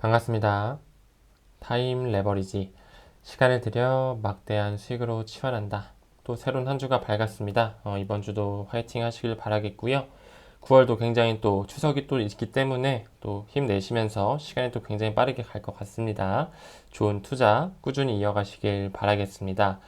반갑습니다. 타임 레버리지. 시간을 들여 막대한 수익으로 치환한다. 또 새로운 한 주가 밝았습니다. 어, 이번 주도 화이팅 하시길 바라겠고요. 9월도 굉장히 또 추석이 또 있기 때문에 또 힘내시면서 시간이 또 굉장히 빠르게 갈 것 같습니다. 좋은 투자 꾸준히 이어가시길 바라겠습니다.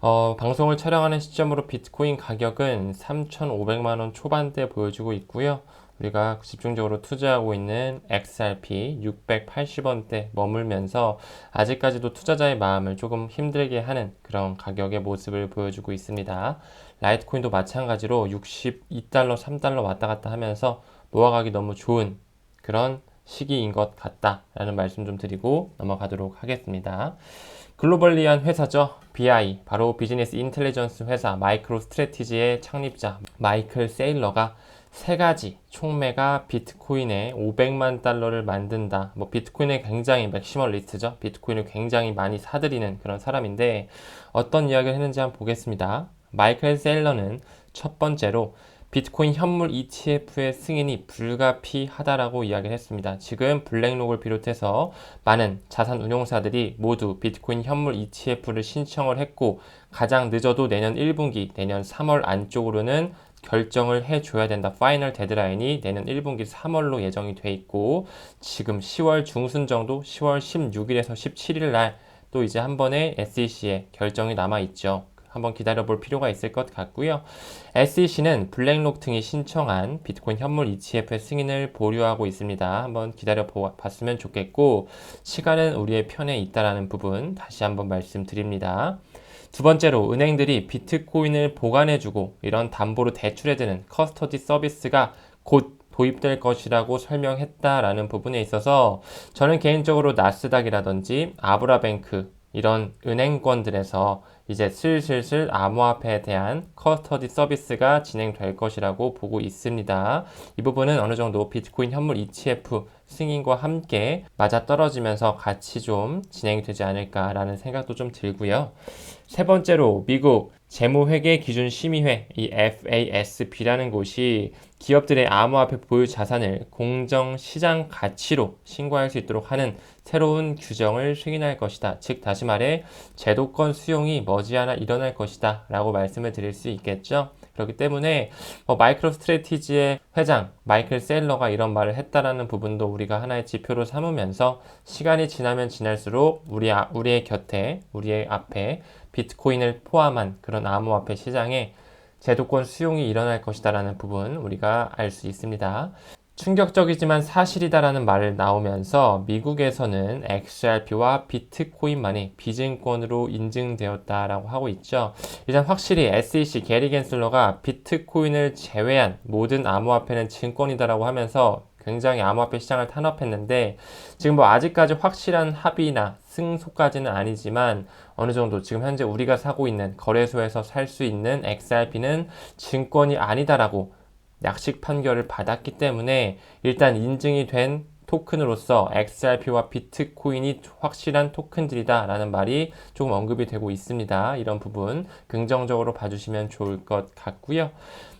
어, 방송을 촬영하는 시점으로 비트코인 가격은 3,500만원 초반대 보여주고 있고요. 우리가 집중적으로 투자하고 있는 XRP 680원대 머물면서 아직까지도 투자자의 마음을 조금 힘들게 하는 그런 가격의 모습을 보여주고 있습니다. 라이트코인도 마찬가지로 62달러, 3달러 왔다 갔다 하면서 모아가기 너무 좋은 그런 시기인 것 같다라는 말씀 좀 드리고 넘어가도록 하겠습니다. 글로벌리한 회사죠. BI, 바로 비즈니스 인텔리전스 회사 마이크로 스트레티지의 창립자 마이클 세일러가 세 가지 총매가 비트코인에 500만 달러를 만든다. 뭐 비트코인의 굉장히 맥시멀리스트죠. 비트코인을 굉장히 많이 사들이는 그런 사람인데 어떤 이야기를 했는지 한번 보겠습니다. 마이클 셀러는 첫 번째로 비트코인 현물 ETF의 승인이 불가피하다라고 이야기를 했습니다. 지금 블랙록을 비롯해서 많은 자산 운용사들이 모두 비트코인 현물 ETF를 신청을 했고 가장 늦어도 내년 1분기, 내년 3월 안쪽으로는 결정을 해줘야 된다. 파이널 데드라인이 내년 1분기 3월로 예정이 돼 있고 지금 10월 중순 정도 10월 16일에서 17일 날 또 이제 한 번에 SEC에 결정이 남아 있죠. 한번 기다려 볼 필요가 있을 것 같고요. SEC는 블랙록 등이 신청한 비트코인 현물 ETF의 승인을 보류하고 있습니다. 한번 기다려 봤으면 좋겠고 시간은 우리의 편에 있다라는 부분 다시 한번 말씀드립니다. 두 번째로 은행들이 비트코인을 보관해주고 이런 담보로 대출해주는 커스터디 서비스가 곧 도입될 것이라고 설명했다라는 부분에 있어서 저는 개인적으로 나스닥이라든지 아브라뱅크 이런 은행권들에서 이제 슬슬슬 암호화폐에 대한 커스터디 서비스가 진행될 것이라고 보고 있습니다. 이 부분은 어느 정도 비트코인 현물 ETF 승인과 함께 맞아떨어지면서 같이 좀 진행이 되지 않을까라는 생각도 좀 들고요. 세 번째로 미국 재무회계 기준 심의회 이 FASB라는 곳이 기업들의 암호화폐 보유 자산을 공정 시장 가치로 신고할 수 있도록 하는 새로운 규정을 승인할 것이다. 즉 다시 말해 제도권 수용이 머지않아 일어날 것이다. 라고 말씀을 드릴 수 있겠죠. 그렇기 때문에 뭐 마이크로 스트레티지의 회장 마이클 셀러가 이런 말을 했다라는 부분도 우리가 하나의 지표로 삼으면서 시간이 지나면 지날수록 우리 아, 우리의 곁에 우리의 앞에 비트코인을 포함한 그런 암호화폐 시장에 제도권 수용이 일어날 것이다라는 부분 우리가 알 수 있습니다. 충격적이지만 사실이다라는 말을 나오면서 미국에서는 XRP와 비트코인만이 비증권으로 인증되었다라고 하고 있죠. 일단 확실히 SEC 게리 겐슬러가 비트코인을 제외한 모든 암호화폐는 증권이다라고 하면서 굉장히 암호화폐 시장을 탄압했는데 지금 뭐 아직까지 확실한 합의나 승소까지는 아니지만 어느 정도 지금 현재 우리가 사고 있는 거래소에서 살 수 있는 XRP는 증권이 아니다라고 약식 판결을 받았기 때문에 일단 인증이 된 토큰으로서 XRP와 비트코인이 확실한 토큰들이다 라는 말이 조금 언급이 되고 있습니다. 이런 부분 긍정적으로 봐주시면 좋을 것 같고요.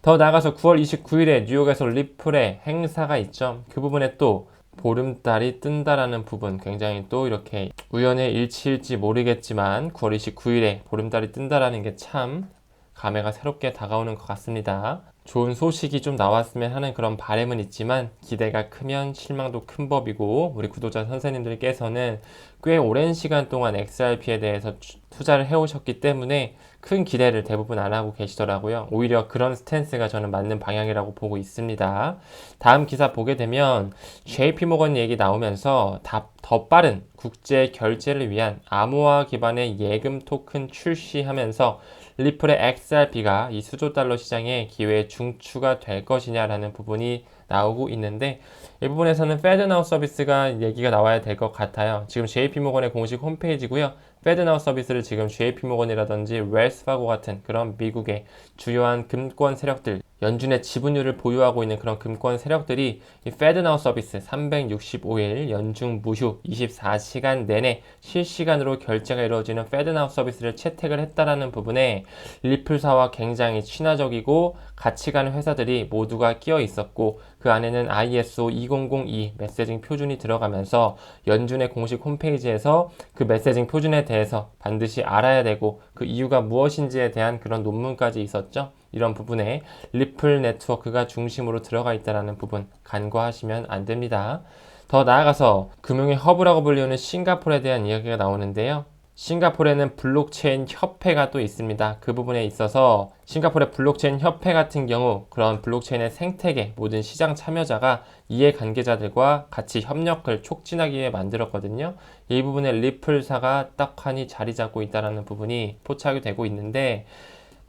더 나아가서 9월 29일에 뉴욕에서 리플의 행사가 있죠. 그 부분에 또 보름달이 뜬다라는 부분 굉장히 또 이렇게 우연의 일치일지 모르겠지만 9월 29일에 보름달이 뜬다라는 게 참 감회가 새롭게 다가오는 것 같습니다. 좋은 소식이 좀 나왔으면 하는 그런 바램은 있지만 기대가 크면 실망도 큰 법이고 우리 구독자 선생님들께서는 꽤 오랜 시간 동안 XRP에 대해서 투자를 해오셨기 때문에 큰 기대를 대부분 안 하고 계시더라고요. 오히려 그런 스탠스가 저는 맞는 방향이라고 보고 있습니다. 다음 기사 보게 되면 JP 모건 얘기 나오면서 더 빠른 국제 결제를 위한 암호화 기반의 예금 토큰 출시하면서 리플의 XRP가 이 수조 달러 시장에 기회에 중추가 될 것이냐라는 부분이 나오고 있는데 이 부분에서는 페드나우 서비스가 얘기가 나와야 될 것 같아요. 지금 JP모건의 공식 홈페이지고요. 페드나우 서비스를 지금 JP모건이라든지 웰스파고 같은 그런 미국의 주요한 금권 세력들 연준의 지분율을 보유하고 있는 그런 금권 세력들이 이 페드나우 서비스 365일 연중 무휴 24시간 내내 실시간으로 결제가 이루어지는 페드나우 서비스를 채택을 했다라는 부분에 리플사와 굉장히 친화적이고 같이 가는 회사들이 모두가 끼어 있었고 그 안에는 ISO 2002 메시징 표준이 들어가면서 연준의 공식 홈페이지에서 그 메시징 표준에 대해서 반드시 알아야 되고 그 이유가 무엇인지에 대한 그런 논문까지 있었죠. 이런 부분에 리플 네트워크가 중심으로 들어가 있다는 부분 간과하시면 안 됩니다. 더 나아가서 금융의 허브라고 불리는 싱가포르에 대한 이야기가 나오는데요. 싱가포르에는 블록체인 협회가 또 있습니다. 그 부분에 있어서 싱가포르의 블록체인 협회 같은 경우 그런 블록체인의 생태계 모든 시장 참여자가 이해 관계자들과 같이 협력을 촉진하기 위해 만들었거든요. 이 부분에 리플사가 떡하니 자리 잡고 있다는 부분이 포착이 되고 있는데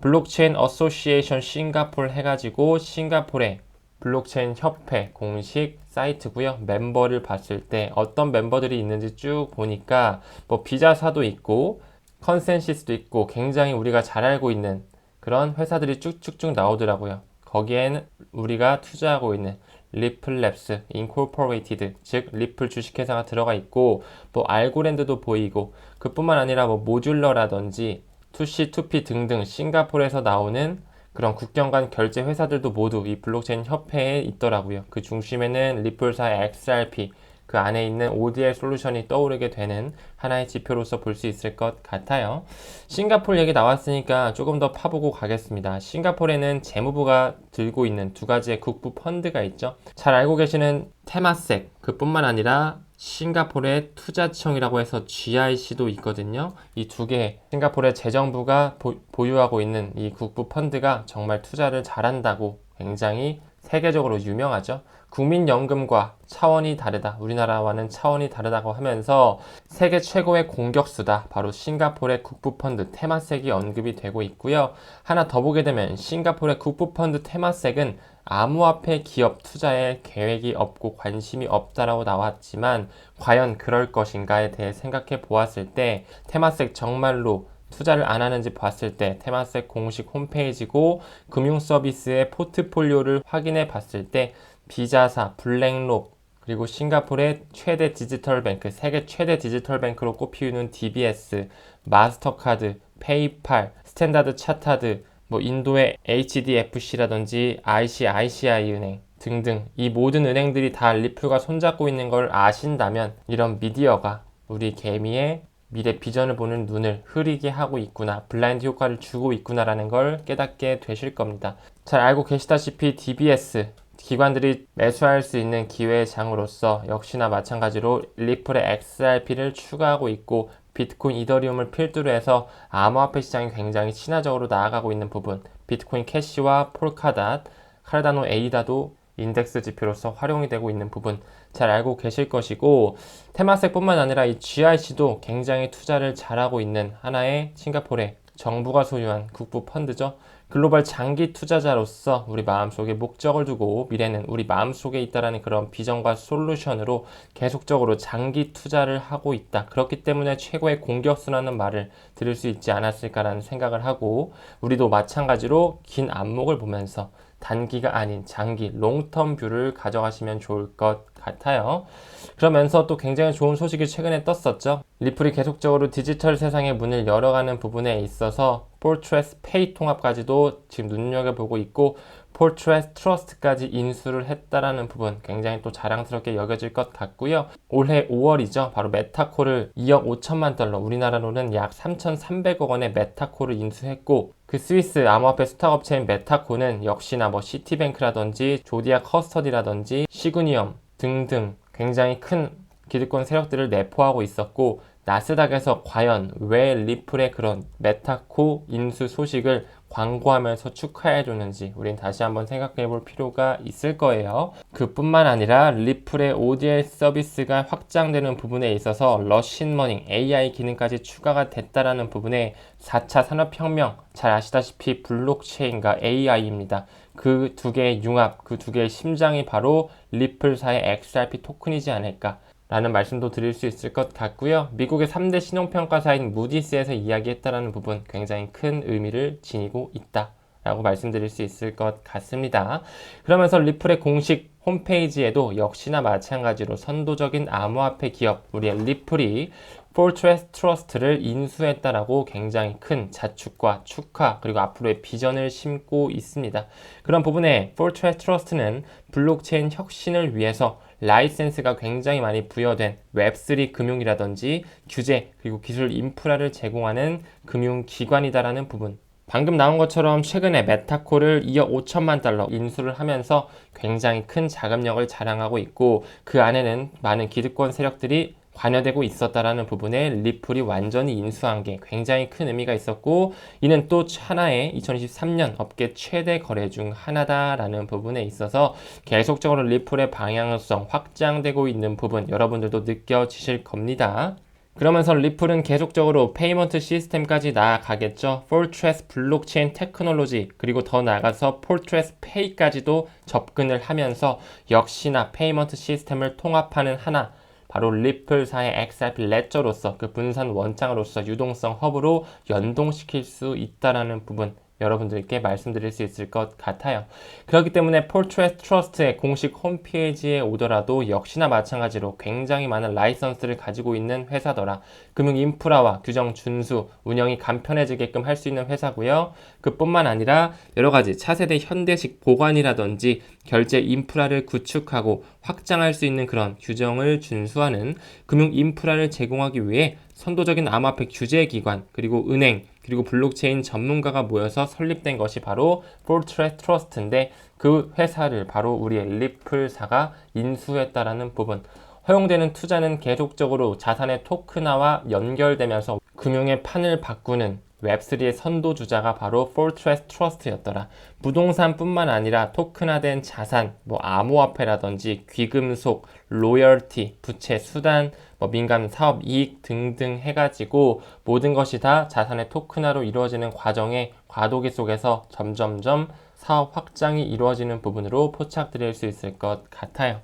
블록체인 어소시에이션 싱가폴 해가지고 싱가폴의 블록체인 협회 공식 사이트고요. 멤버를 봤을 때 어떤 멤버들이 있는지 쭉 보니까 뭐 비자사도 있고 컨센시스도 있고 굉장히 우리가 잘 알고 있는 그런 회사들이 쭉쭉쭉 나오더라고요. 거기에는 우리가 투자하고 있는 리플랩스 인코퍼레이티드 즉 리플 주식회사가 들어가 있고 뭐 알고랜드도 보이고 그뿐만 아니라 뭐 모듈러라든지 투시, 투피 등등 싱가포르에서 나오는 그런 국경 간 결제 회사들도 모두 이 블록체인 협회에 있더라고요. 그 중심에는 리플사의 XRP, 그 안에 있는 ODL 솔루션이 떠오르게 되는 하나의 지표로서 볼 수 있을 것 같아요. 싱가폴 얘기 나왔으니까 조금 더 파보고 가겠습니다. 싱가폴에는 재무부가 들고 있는 두 가지의 국부 펀드가 있죠. 잘 알고 계시는 테마섹, 그뿐만 아니라 싱가포르의 투자청이라고 해서 GIC도 있거든요. 이 두 개, 싱가포르의 재정부가 보, 유하고 있는 이 국부 펀드가 정말 투자를 잘한다고 굉장히 세계적으로 유명하죠. 국민연금과 차원이 다르다. 우리나라와는 차원이 다르다고 하면서 세계 최고의 공격수다. 바로 싱가포르의 국부펀드 테마색이 언급이 되고 있고요. 하나 더 보게 되면 싱가포르의 국부펀드 테마색은 암호화폐 기업 투자에 계획이 없고 관심이 없다라고 나왔지만 과연 그럴 것인가에 대해 생각해 보았을 때 테마색 정말로 투자를 안 하는지 봤을 때 테마색 공식 홈페이지고 금융 서비스의 포트폴리오를 확인해 봤을 때 비자사, 블랙록 그리고 싱가포르의 최대 디지털 뱅크, 세계 최대 디지털 뱅크로 꼽히는 DBS, 마스터카드, 페이팔, 스탠다드 차타드, 뭐 인도의 HDFC라든지 ICICI 은행 등등 이 모든 은행들이 다 리플과 손잡고 있는 걸 아신다면 이런 미디어가 우리 개미의 미래 비전을 보는 눈을 흐리게 하고 있구나, 블라인드 효과를 주고 있구나라는 걸 깨닫게 되실 겁니다. 잘 알고 계시다시피 DBS 기관들이 매수할 수 있는 기회의 장으로서 역시나 마찬가지로 리플의 XRP를 추가하고 있고 비트코인, 이더리움을 필두로 해서 암호화폐 시장이 굉장히 친화적으로 나아가고 있는 부분, 비트코인 캐시와 폴카닷, 카르다노 에이다도 인덱스 지표로서 활용이 되고 있는 부분 잘 알고 계실 것이고 테마섹뿐만 아니라 이 GIC도 굉장히 투자를 잘하고 있는 하나의 싱가포르의 정부가 소유한 국부 펀드죠. 글로벌 장기 투자자로서 우리 마음속에 목적을 두고 미래는 우리 마음속에 있다라는 그런 비전과 솔루션으로 계속적으로 장기 투자를 하고 있다. 그렇기 때문에 최고의 공격수라는 말을 들을 수 있지 않았을까라는 생각을 하고 우리도 마찬가지로 긴 안목을 보면서 단기가 아닌 장기 롱텀 뷰를 가져가시면 좋을 것 같아요. 그러면서 또 굉장히 좋은 소식이 최근에 떴었죠. 리플이 계속적으로 디지털 세상의 문을 열어가는 부분에 있어서 폴트레스 페이 통합까지도 지금 눈여겨보고 있고 폴트레스 트러스트까지 인수를 했다라는 부분 굉장히 또 자랑스럽게 여겨질 것 같고요. 올해 5월이죠. 바로 메타코를 2억 5천만 달러, 우리나라로는 약 3,300억 원의 메타코를 인수했고 그 스위스 암호화폐 스타업체인 메타코는 역시나 뭐 시티뱅크라든지 조디아 커스터디라든지 시그니엄 등등 굉장히 큰 기득권 세력들을 내포하고 있었고 나스닥에서 과연 왜 리플의 그런 메타코 인수 소식을 광고하면서 축하해줬는지 우린 다시 한번 생각해 볼 필요가 있을 거예요. 그뿐만 아니라 리플의 ODL 서비스가 확장되는 부분에 있어서 러신머닝 AI 기능까지 추가가 됐다라는 부분에 4차 산업혁명 잘 아시다시피 블록체인과 AI입니다. 그 두 개의 융합, 그 두 개의 심장이 바로 리플사의 XRP 토큰이지 않을까 라는 말씀도 드릴 수 있을 것 같고요. 미국의 3대 신용평가사인 무디스에서 이야기했다라는 부분 굉장히 큰 의미를 지니고 있다 라고 말씀드릴 수 있을 것 같습니다. 그러면서 리플의 공식 홈페이지에도 역시나 마찬가지로 선도적인 암호화폐 기업 우리의 리플이 Fortress Trust를 인수했다라고 굉장히 큰 자축과 축하 그리고 앞으로의 비전을 심고 있습니다. 그런 부분에 Fortress Trust는 블록체인 혁신을 위해서 라이센스가 굉장히 많이 부여된 웹3 금융이라든지 규제 그리고 기술 인프라를 제공하는 금융기관이다라는 부분. 방금 나온 것처럼 최근에 메타코를 2억 5천만 달러 인수를 하면서 굉장히 큰 자금력을 자랑하고 있고 그 안에는 많은 기득권 세력들이 관여되고 있었다라는 부분에 리플이 완전히 인수한 게 굉장히 큰 의미가 있었고 이는 또 하나의 2023년 업계 최대 거래 중 하나다라는 부분에 있어서 계속적으로 리플의 방향성 확장되고 있는 부분 여러분들도 느껴지실 겁니다. 그러면서 리플은 계속적으로 페이먼트 시스템까지 나아가겠죠. Fortress 블록체인 테크놀로지 그리고 더 나아가서 Fortress Pay까지도 접근을 하면서 역시나 페이먼트 시스템을 통합하는 하나 바로 리플사의 XRP 레저로서 그 분산 원장으로서 유동성 허브로 연동시킬 수 있다라는 부분 여러분들께 말씀드릴 수 있을 것 같아요. 그렇기 때문에 폴트레스 트러스트의 공식 홈페이지에 오더라도 역시나 마찬가지로 굉장히 많은 라이선스를 가지고 있는 회사더라. 금융 인프라와 규정 준수, 운영이 간편해지게끔 할 수 있는 회사고요. 그뿐만 아니라 여러 가지 차세대 현대식 보관이라든지 결제 인프라를 구축하고 확장할 수 있는 그런 규정을 준수하는 금융 인프라를 제공하기 위해 선도적인 암호화폐 규제 기관 그리고 은행 그리고 블록체인 전문가가 모여서 설립된 것이 바로 Fortress Trust인데 그 회사를 바로 우리의 리플사가 인수했다라는 부분. 허용되는 투자는 계속적으로 자산의 토큰화와 연결되면서 금융의 판을 바꾸는 웹3의 선도주자가 바로 Fortress Trust였더라. 부동산뿐만 아니라 토큰화된 자산, 뭐 암호화폐라든지 귀금속, 로열티, 부채 수단, 뭐 민간 사업 이익 등등 해가지고 모든 것이 다 자산의 토큰화로 이루어지는 과정의 과도기 속에서 점점점 사업 확장이 이루어지는 부분으로 포착드릴 수 있을 것 같아요.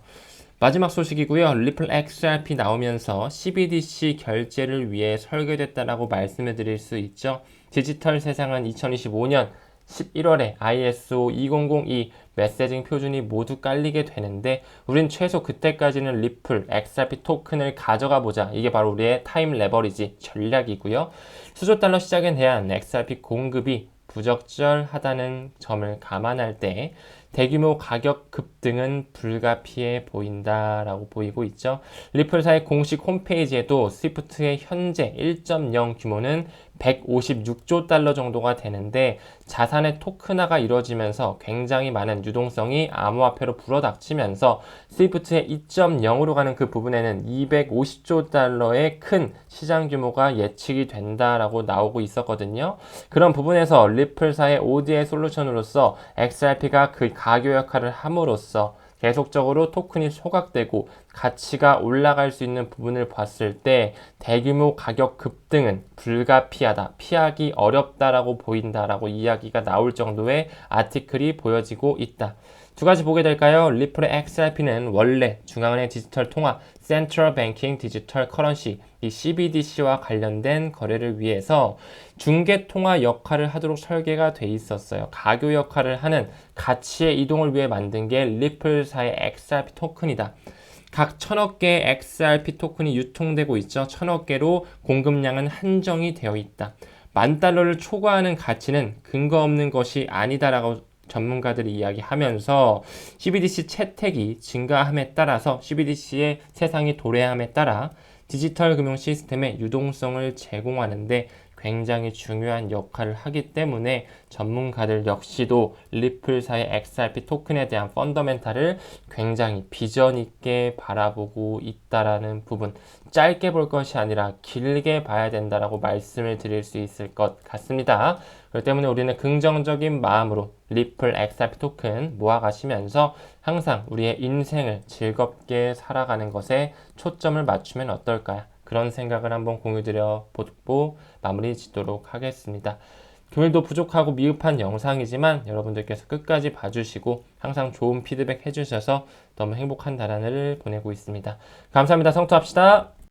마지막 소식이고요. 리플 XRP 나오면서 CBDC 결제를 위해 설계됐다라고 말씀을 드릴 수 있죠. 디지털 세상은 2025년 11월에 ISO 2002 메시징 표준이 모두 깔리게 되는데 우린 최소 그때까지는 리플 XRP 토큰을 가져가 보자. 이게 바로 우리의 타임 레버리지 전략이고요. 수조 달러 시작에 대한 XRP 공급이 부적절하다는 점을 감안할 때 대규모 가격 급등은 불가피해 보인다라고 보이고 있죠. 리플사의 공식 홈페이지에도 스위프트의 현재 1.0 규모는 156조 달러 정도가 되는데 자산의 토큰화가 이루어지면서 굉장히 많은 유동성이 암호화폐로 불어닥치면서 스위프트의 2.0으로 가는 그 부분에는 250조 달러의 큰 시장 규모가 예측이 된다라고 나오고 있었거든요. 그런 부분에서 리플사의 ODA 솔루션으로서 XRP가 그 가교 역할을 함으로써 계속적으로 토큰이 소각되고 가치가 올라갈 수 있는 부분을 봤을 때 대규모 가격 급등은 불가피하다, 피하기 어렵다라고 보인다라고 이야기가 나올 정도의 아티클이 보여지고 있다. 두 가지 보게 될까요? 리플의 XRP는 원래 중앙은행 디지털 통화 센트럴 뱅킹 디지털 커런시 이 CBDC와 관련된 거래를 위해서 중개 통화 역할을 하도록 설계가 돼 있었어요. 가교 역할을 하는 가치의 이동을 위해 만든 게 리플사의 XRP 토큰이다. 각 천억 개의 XRP 토큰이 유통되고 있죠. 천억 개로 공급량은 한정이 되어 있다. 만 달러를 초과하는 가치는 근거 없는 것이 아니다라고 전문가들이 이야기하면서 CBDC 채택이 증가함에 따라서 CBDC의 세상이 도래함에 따라 디지털 금융 시스템의 유동성을 제공하는데 굉장히 중요한 역할을 하기 때문에 전문가들 역시도 리플사의 XRP 토큰에 대한 펀더멘탈을 굉장히 비전 있게 바라보고 있다라는 부분 짧게 볼 것이 아니라 길게 봐야 된다라고 말씀을 드릴 수 있을 것 같습니다. 그렇기 때문에 우리는 긍정적인 마음으로 리플 XRP 토큰 모아가시면서 항상 우리의 인생을 즐겁게 살아가는 것에 초점을 맞추면 어떨까요? 그런 생각을 한번 공유드려 보고 마무리 짓도록 하겠습니다. 교일도 부족하고 미흡한 영상이지만 여러분들께서 끝까지 봐주시고 항상 좋은 피드백 해주셔서 너무 행복한 달한을 보내고 있습니다. 감사합니다. 성투합시다.